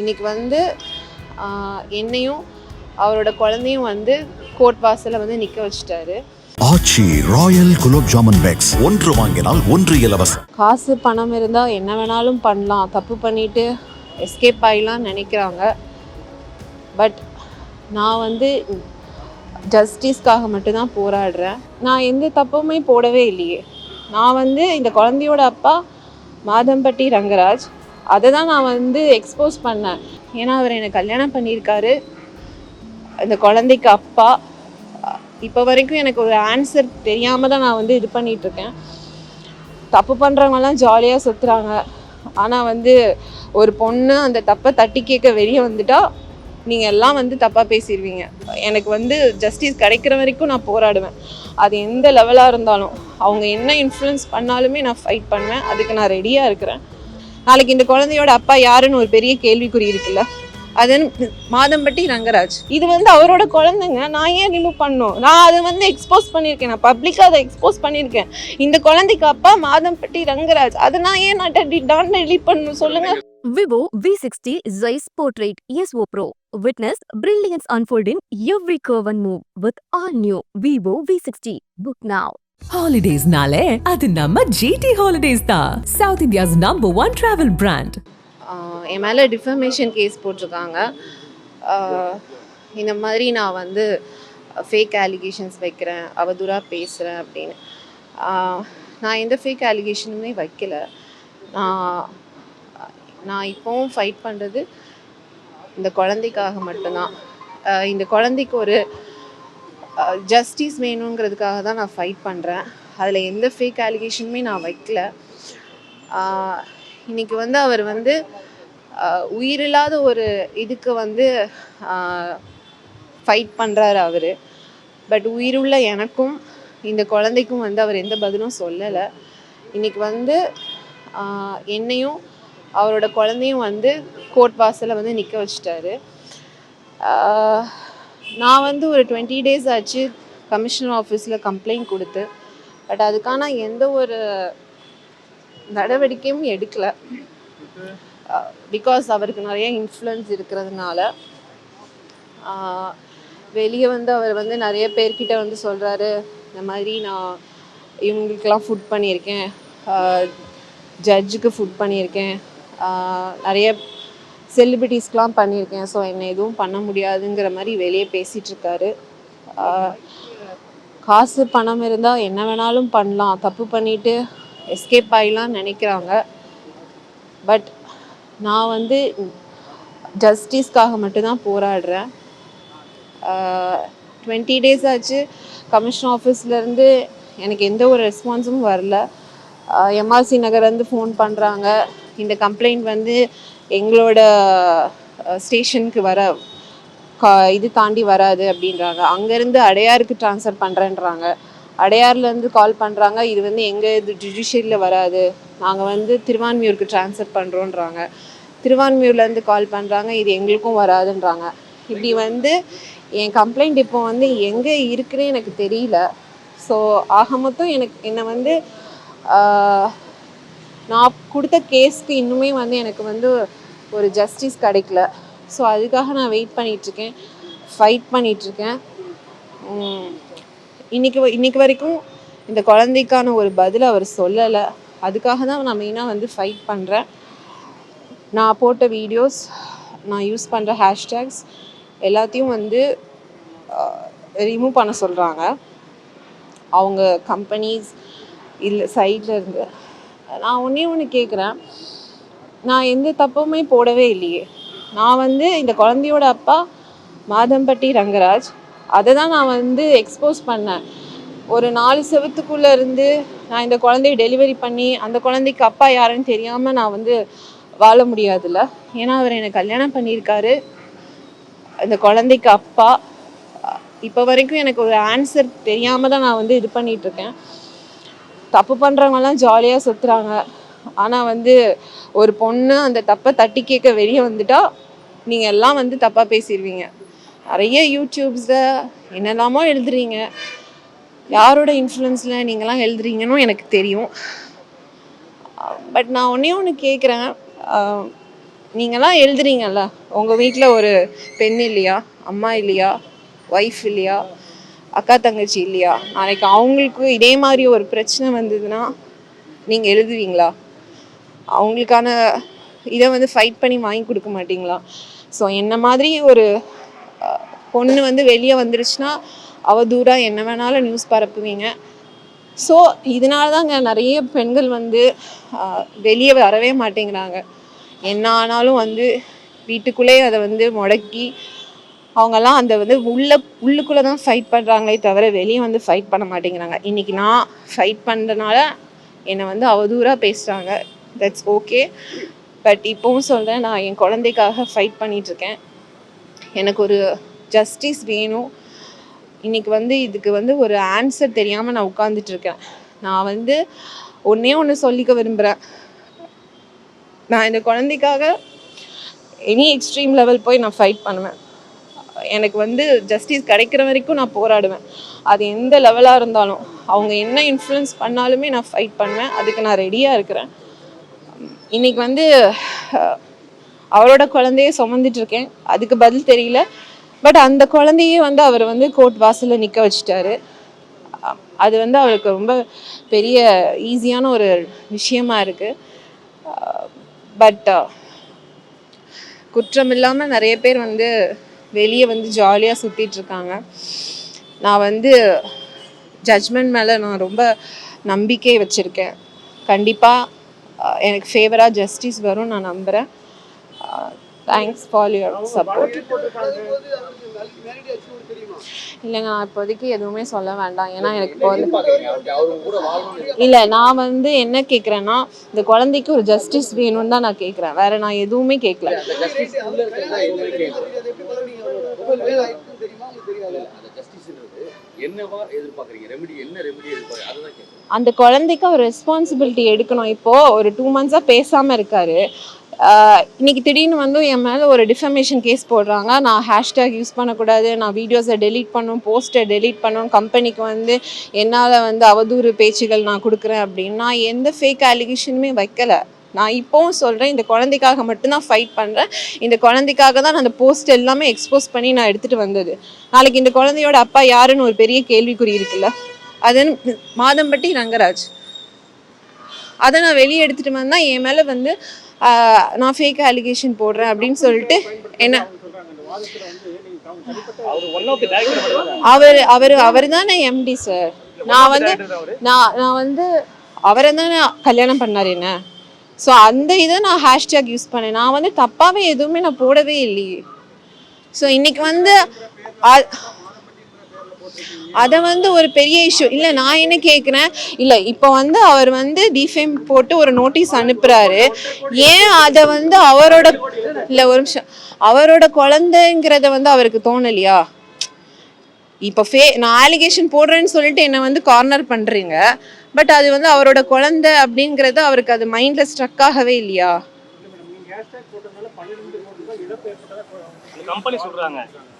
இன்னைக்கு வந்து என்னையும் அவரோட குழந்தையும் வந்து கோர்ட் வாசல்ல வந்து நிற்க வச்சுட்டாரு. ஆச்சி ராயல் குலோப் ஜாமுன் பேக்ஸ் ஒன்று வாங்கினால் ஒன்று இலவசம். காசு பணம் இருந்தால் என்ன வேணாலும் பண்ணலாம். தப்பு பண்ணிட்டு எஸ்கேப் ஆகிடலாம் நினைக்கிறாங்க. பட் நான் வந்து ஜஸ்டிஸ்க்காக மட்டும்தான் போராடுறேன். நான் எந்த தப்புமே போடவே இல்லையே. நான் வந்து இந்த குழந்தையோட அப்பா மாதம்பட்டி ரங்கராஜ் அதை தான் நான் வந்து எக்ஸ்போஸ் பண்ணேன். ஏன்னா அவர் என்னை கல்யாணம் பண்ணியிருக்காரு. அந்த குழந்தைக்கு அப்பா. இப்போ வரைக்கும் எனக்கு ஒரு ஆன்சர் தெரியாமல் தான் நான் வந்து இது பண்ணிகிட்ருக்கேன் தப்பு பண்ணுறவங்கலாம் ஜாலியாக சுற்றுறாங்க ஆனால் வந்து ஒரு பொண்ணு அந்த தப்பை தட்டி கேட்க வெளியே வந்துட்டா நீங்கள் எல்லாம் வந்து தப்பாக பேசிடுவீங்க எனக்கு வந்து ஜஸ்டிஸ் கிடைக்கிற வரைக்கும் நான் போராடுவேன். அது எந்த லெவலாக இருந்தாலும். அவங்க என்ன இன்ஃப்ளூயன்ஸ் பண்ணாலுமே நான் ஃபைட் பண்ணுவேன். அதுக்கு நான் ரெடியாக இருக்கிறேன். நாளைக்கு இந்த குழந்தையோட அப்பா யாருன்னு ஒரு பெரிய கேள்விக்குறி இருக்குல்ல? அது மாதம்பட்டி ரங்கராஜ். இது வந்து அவரோட குழந்தைங்க. நான் ஏன் ரிமூவ் பண்ணணும்? நான் அதை வந்து எக்ஸ்போஸ் பண்ணியிருக்கேன். நான் பப்ளிக்காக அதை எக்ஸ்போஸ் பண்ணியிருக்கேன். இந்த குழந்தைக்கு அப்பா மாதம்பட்டி ரங்கராஜ். அதை நான் ஏன் நான் டான் டெலிட் பண்ணணும்? சொல்லுங்க. Vivo V60 Zeiss Portrait ESO Pro. Witness brilliance in in every curve and move with all new Vivo V60. Book now. ஹாலிடேஸ்னாலே அது நம்ம ஜிடி ஹாலிடேஸ் தான் south India's number one travel brand என் மேலே defamation case போட்டிருக்காங்க. இந்த மாதிரி நான் வந்து ஃபேக் அலிகேஷன்ஸ் வைக்கிறேன் அவதூறாக பேசுகிறேன் அப்படின்னு. நான் எந்த ஃபேக் அலிகேஷனுமே வைக்கல. நான் நான் இப்போவும் ஃபைட் பண்ணுறது இந்த குழந்தைக்காக மட்டும்தான். இந்த குழந்தைக்கு ஒரு ஜஸ்டிஸ் வேணுங்கிறதுக்காக தான் நான் ஃபைட் பண்ணுறேன் அதில் எந்த ஃபேக் அலிகேஷனுமே நான் வைக்கல. இன்றைக்கி வந்து அவர் வந்து உயிரில்லாத ஒரு இதுக்கு வந்து ஃபைட் பண்ணுறாரு அவர். பட் உயிருள்ள எனக்கும் இந்த குழந்தைக்கும் வந்து அவர் எந்த பதிலும் சொல்லலை. இன்னைக்கு வந்து என்னையும் அவரோட குழந்தையும் வந்து கோர்ட் வாசலில் வந்து நிற்க வச்சிட்டாரு. நான் வந்து ஒரு டுவெண்ட்டி டேஸ் ஆச்சு கமிஷனர் ஆஃபீஸில் கம்ப்ளைண்ட் கொடுத்து. பட் அதுக்கான எந்த ஒரு நடவடிக்கையும் எடுக்கல. Uh, பிகாஸ் அவருக்கு நிறைய இன்ஃப்ளூயன்ஸ் இருக்கிறதுனால uh, வெளியே வந்து அவர் வந்து நிறைய பேர்கிட்ட வந்து சொல்கிறாரு இந்த மாதிரி நான் இவங்களுக்கெல்லாம் ஃபுட் பண்ணியிருக்கேன். Uh, ஜட்ஜுக்கு ஃபுட் பண்ணியிருக்கேன். நிறைய செலிபிரிட்டிஸ்க்கெலாம் பண்ணியிருக்கேன். ஸோ என்னை எதுவும் பண்ண முடியாதுங்கிற மாதிரி வெளியே பேசிகிட்டு இருக்காரு. காசு பணம் இருந்தால் என்ன வேணாலும் பண்ணலாம். தப்பு பண்ணிவிட்டு எஸ்கேப் ஆகிலாம் நினைக்கிறாங்க. பட் நான் வந்து ஜஸ்டிஸ்க்காக மட்டும்தான் போராடுறேன். டுவெண்ட்டி டேஸ் ஆச்சு. கமிஷன் ஆஃபீஸ்லேருந்து எனக்கு எந்த ஒரு ரெஸ்பான்ஸும் வரல. எம்ஆர்சி நகர்லேருந்து ஃபோன் பண்ணுறாங்க இந்த கம்ப்ளைண்ட் வந்து எங்களோட ஸ்டேஷனுக்கு வர கா இது தாண்டி வராது அப்படின்றாங்க. அங்கேருந்து அடையாருக்கு ட்ரான்ஸ்ஃபர் பண்ணுறேன்றாங்க அடையார்லேருந்து கால் பண்ணுறாங்க இது வந்து எங்கள் இது ஜுடிஷியரியில் வராது. நாங்கள் வந்து திருவான்மியூருக்கு ட்ரான்ஸ்ஃபர் பண்ணுறோன்றாங்க திருவான்மியூர்லேருந்து கால் பண்ணுறாங்க இது எங்களுக்கும் வராதுன்றாங்க. இப்படி வந்து என் கம்ப்ளைண்ட் இப்போ வந்து எங்கே இருக்குன்னு எனக்கு தெரியல. ஸோ ஆக மொத்தம் எனக்கு என்னை வந்து நான் கொடுத்த கேஸ்க்கு இன்னுமே வந்து எனக்கு வந்து ஒரு ஜஸ்டிஸ் கிடைக்கல. ஸோ அதுக்காக நான் வெயிட் பண்ணிகிட்ருக்கேன் ஃபைட் பண்ணிகிட்ருக்கேன் இன்னைக்கு வ- வரைக்கும் இந்த குழந்தைக்கான ஒரு பதில் அவர் சொல்லலை. அதுக்காக தான் நான் மெயினாக வந்து ஃபைட் பண்ணுறேன் நான் போட்ட வீடியோஸ் நான் யூஸ் பண்ணுற ஹேஷ்டேக்ஸ் எல்லாத்தையும் வந்து ரிமூவ் பண்ண சொல்கிறாங்க அவங்க கம்பெனிஸ் இல்லை சைடில் இருந்து. நான் ஒன்றே ஒன்று கேட்குறேன் நான் எந்த தப்புமே போடவே இல்லையே. நான் வந்து இந்த குழந்தையோட அப்பா மாதம்பட்டி ரங்கராஜ். அதை தான் நான் வந்து எக்ஸ்போஸ் பண்ணேன். ஒரு நாலு செவத்துக்குள்ளே இருந்து நான் இந்த குழந்தைய டெலிவரி பண்ணி அந்த குழந்தைக்கு அப்பா யாருன்னு தெரியாமல் நான் வந்து வாழ முடியாதுல்ல. ஏன்னா அவர் என்னை கல்யாணம் பண்ணியிருக்காரு. அந்த குழந்தைக்கு அப்பா. இப்போ வரைக்கும் எனக்கு ஒரு ஆன்சர் தெரியாமல் தான் நான் வந்து இது பண்ணிகிட்ருக்கேன் தப்பு பண்ணுறவங்கலாம் ஜாலியாக சுற்றுறாங்க ஆனால் வந்து ஒரு பொண்ணு அந்த தப்பை தட்டி கேட்க வெளியே வந்துட்டா நீங்கள் எல்லாம் வந்து தப்பாக பேசிடுவீங்க நிறைய யூடியூப்ஸில் என்னெல்லாமோ எழுதுறீங்க. யாரோட இன்ஃப்ளூயன்ஸில் நீங்களாம் எழுதுறீங்கன்னு எனக்கு தெரியும். பட் நான் ஒன்றே ஒன்று கேட்குறேன் நீங்களாம் எழுதுறீங்கல்ல உங்கள் வீட்டில் ஒரு பெண் இல்லையா அம்மா இல்லையா ஒய்ஃப் இல்லையா? அக்கா தங்கச்சி இல்லையா? நாளைக்கு அவங்களுக்கு இதே மாதிரி ஒரு பிரச்சனை வந்ததுன்னா நீங்கள் எழுதுவீங்களா? அவங்களுக்கான இதை வந்து ஃபைட் பண்ணி வாங்கி கொடுக்க மாட்டீங்களா? ஸோ என்ன மாதிரி ஒரு பொண்ணு வந்து வெளியே வந்துருச்சுன்னா அவதூறாக என்ன வேணாலும் நியூஸ் பரப்புவீங்க. ஸோ இதனால தாங்க நிறைய பெண்கள் வந்து வெளியே வரவே மாட்டேங்கிறாங்க. என்ன ஆனாலும் வந்து வீட்டுக்குள்ளேயே அதை வந்து முடக்கி அவங்கெல்லாம் அந்த வந்து உள்ள உள்ளுக்குள்ளே தான் ஃபைட் பண்ணுறாங்களே தவிர வெளியே வந்து ஃபைட் பண்ண மாட்டேங்கிறாங்க. இன்றைக்கி நான் ஃபைட் பண்ணுறதுனால என்னை வந்து அவதூறாக பேசுகிறாங்க தட்ஸ் ஓகே பட் இப்போவும் சொல்கிறேன் நான் என் குழந்தைக்காக ஃபைட் பண்ணிகிட்ருக்கேன் எனக்கு ஒரு ஜஸ்டிஸ் வேணும். இன்றைக்கி வந்து இதுக்கு வந்து ஒரு ஆன்சர் தெரியாமல் நான் உட்காந்துட்ருக்கேன் இருக்கேன் நான் வந்து ஒன்றே ஒன்று சொல்லிக்க விரும்புகிறேன் நான் இந்த குழந்தைக்காக எனி எக்ஸ்ட்ரீம் லெவல் போய் நான் ஃபைட் பண்ணுவேன். எனக்கு வந்து ஜஸ்டிஸ் கிடைக்கிற வரைக்கும் நான் போராடுவேன். அது எந்த லெவலாக இருந்தாலும். அவங்க என்ன இன்ஃப்ளூயன்ஸ் பண்ணாலுமே நான் ஃபைட் பண்ணுவேன். அதுக்கு நான் ரெடியாக இருக்கிறேன். இன்னைக்கு வந்து அவரோட குழந்தைய சுமந்துட்டு இருக்கேன். அதுக்கு பதில் தெரியல. பட் அந்த குழந்தையே வந்து அவர் வந்து கோர்ட் வாசலில் நிற்க வச்சுட்டாரு. அது வந்து அவருக்கு ரொம்ப பெரிய ஈஸியான ஒரு விஷயமா இருக்குது பட் குற்றம் இல்லாமல் நிறைய பேர் வந்து வெளியே வந்து ஜாலியாக சுற்றிட்டு இருக்காங்க நான் வந்து ஜட்ஜ்மெண்ட் மேலே நான் ரொம்ப நம்பிக்கை வச்சுருக்கேன். கண்டிப்பாக எனக்கு ஃபேவராக ஜஸ்டிஸ் வரும் நான் நம்புகிறேன் தேங்க்ஸ் ஃபார் யுவர் சப்போர்ட் இல்லைங்க நான் இப்போதைக்கு எதுவுமே சொல்ல வேண்டாம். ஏன்னா எனக்கு இப்போ வந்து இல்லை நான் வந்து என்ன கேட்குறேன்னா இந்த குழந்தைக்கு ஒரு ஜஸ்டிஸ் வேணும்னு தான் நான் கேட்குறேன் வேற நான் எதுவுமே கேட்கல என்னவா எதிர்பார்க்குறீங்க? ரெமெடி என்ன ரெமெடி எதிர்பார்க்குறீங்க? அதை தான் கேட்குறேன். அந்த குழந்தைக்கு அவர் ரெஸ்பான்சிபிலிட்டி எடுக்கணும். இப்போ ஒரு டூ மந்த்ஸாக பேசாமல் இருக்காரு. இன்னைக்கு திடீர்னு வந்து என் மேலே ஒரு டிஃபமேஷன் கேஸ் போடுறாங்க. நான் ஹேஷ்டேக் யூஸ் பண்ணக்கூடாது. நான் வீடியோஸை டெலீட் பண்ணும் போஸ்ட்டை டெலீட் பண்ணும். கம்பெனிக்கு வந்து என்னால் வந்து அவதூறு பேச்சுகள் நான் கொடுக்குறேன் அப்படின்னு நான் எந்த ஃபேக் அலிகேஷனுமே வைக்கல. நான் இப்போவும் சொல்கிறேன் இந்த குழந்தைக்காக மட்டும்தான் ஃபைட் பண்ணுறேன் இந்த குழந்தைக்காக தான் நான் அந்த போஸ்ட் எல்லாமே எக்ஸ்போஸ் பண்ணி நான் எடுத்துகிட்டு வந்தது. நாளைக்கு இந்த குழந்தையோட அப்பா யாருன்னு ஒரு பெரிய கேள்விக்குறி இருக்குல்ல? அது மாதம்பட்டி ரங்கராஜ். அதை நான் வெளியே எடுத்துட்டு வந்தா என் மேலே வந்து நான் ஃபேக் அலிகேஷன் போடுறேன் அப்படின்னு சொல்லிட்டு என்ன அவர் அவர் அவர் தானே எம்டி சார் நான் வந்து நான் நான் வந்து அவரை தானே கல்யாணம் பண்ணார் என்ன? ஸோ அந்த இதை நான் ஹேஷ்டேக் யூஸ் பண்ணேன். நான் வந்து தப்பாகவே எதுவுமே நான் போடவே இல்லையே. ஸோ இன்னைக்கு வந்து அதை வந்து ஒரு பெரிய இஷ்யூ இல்லை நான் என்ன கேட்குறேன் இல்லை இப்போ வந்து அவர் வந்து டிஃபேம் போட்டு ஒரு நோட்டீஸ் அனுப்புகிறாரு ஏன் அதை வந்து அவரோட இல்லை ஒரு நிமிஷம். அவரோட குழந்தைங்கிறத வந்து அவருக்கு தோணலையா? இப்போ ஃபே நான் அலிகேஷன் போடுறேன்னு சொல்லிட்டு என்னை வந்து கார்னர் பண்ணுறீங்க பட் அது வந்து அவரோட குழந்தை அப்படிங்கிறது அவருக்கு அது மைண்டில் ஸ்ட்ரக் ஆகவே இல்லையா?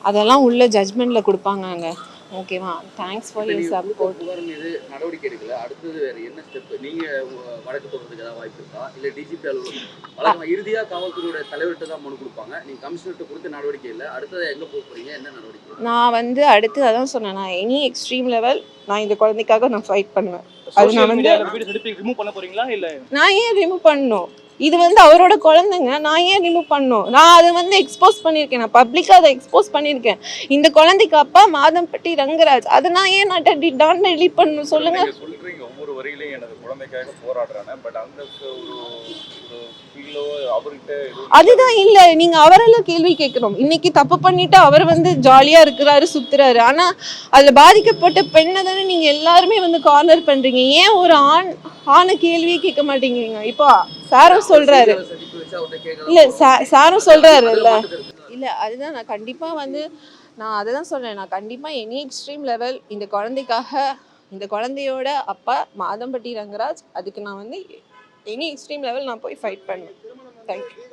அதெல்லாம் உள்ள ஜட்மெண்ட்டில் கொடுப்பாங்கங்க ஓகேவா தேங்க்ஸ் ஃபார் யூர் சப்போர்ட் மீது நடவடிக்கை எடுக்கல அடுத்தது வேற என்ன ஸ்டெப் நீங்க வழக்கு தொடர்றதுக்கு ஏதாவது வாய்ப்பு இருக்கா? இல்ல டிஜிபி அலுவலகம் வழக்கமா இறுதியா காவல்துறையோட தலைவர்கிட்ட தான் மனு கொடுப்பாங்க. நீங்க கமிஷனர்கிட்ட கொடுத்த நடவடிக்கை இல்ல. அடுத்தது எங்க போக போறீங்க? என்ன நடவடிக்கை? நான் வந்து அடுத்து அதான் சொன்னேன். நான் எனி எக்ஸ்ட்ரீம் லெவல் நான் இந்த குழந்தைக்காக நான் ஃபைட் பண்ணுவேன். அது நான் வந்து ரிமூவ் பண்ண போறீங்களா? இல்ல நான் ஏன் ரிமூவ் பண்ணணும்? இது வந்து அவரோட குழந்தைங்க. நான் ஏன் ரிமூவ் பண்ணும் நான் அதை வந்து எக்ஸ்போஸ் பண்ணியிருக்கேன். நான் பப்ளிக்காக அதை எக்ஸ்போஸ் பண்ணியிருக்கேன். இந்த குழந்தைக்கு அப்பா மாதம்பட்டி ரங்கராஜ். அதை நான் ஏன் நான் டான் டெலிட் பண்ணணும்? சொல்லுங்க. ஒவ்வொரு எனது போராடுறாங்க பட் அந்த ஒரு ஒரு ஃபீலோ அவர்கிட்ட அதுதான் இல்ல. நீங்க அவரெல்லாம் கேள்வி கேட்கணும் இன்னைக்கு தப்பு பண்ணிட்டு அவர் வந்து ஜாலியா இருக்கிறாரு சுத்துறாரு. ஆனா அதுல பாதிக்கப்பட்ட பெண்ணை தானே நீங்க எல்லாருமே வந்து கார்னர் பண்றீங்க. ஏன் ஒரு ஆண் ஆணை கேள்வியே கேட்க மாட்டேங்கிறீங்க? இப்போ சாரும் சொல்றாரு. இல்ல சாரும் சொல்றாரு இல்ல. இல்ல அதுதான் நான் கண்டிப்பா வந்து நான் அதை தான் சொல்றேன். நான் கண்டிப்பா எனி எக்ஸ்ட்ரீம் லெவல் இந்த குழந்தைக்காக இந்த குழந்தையோட அப்பா மாதம்பட்டி ரங்கராஜ் அதுக்கு நான் வந்து எனி எக்ஸ்ட்ரீம் லெவல் நான் போய் ஃபைட் பண்ணுவேன். Thank you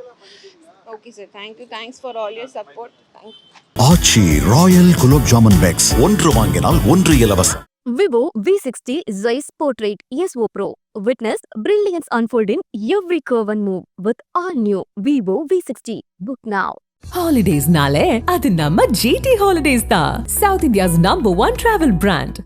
okay sir thank you thanks for all your support thank you Aachi royal gulab jamun packs. ஒன்று வாங்கினால் ஒன்று இலவசம். Vivo V60 Zeiss Portrait ESO Pro. Witness brilliance unfold in every curve and move with all new Vivo V60. Book now. ஹாலிடேஸ்னாலே அது நம்ம GT holidays தான். South India's number one travel brand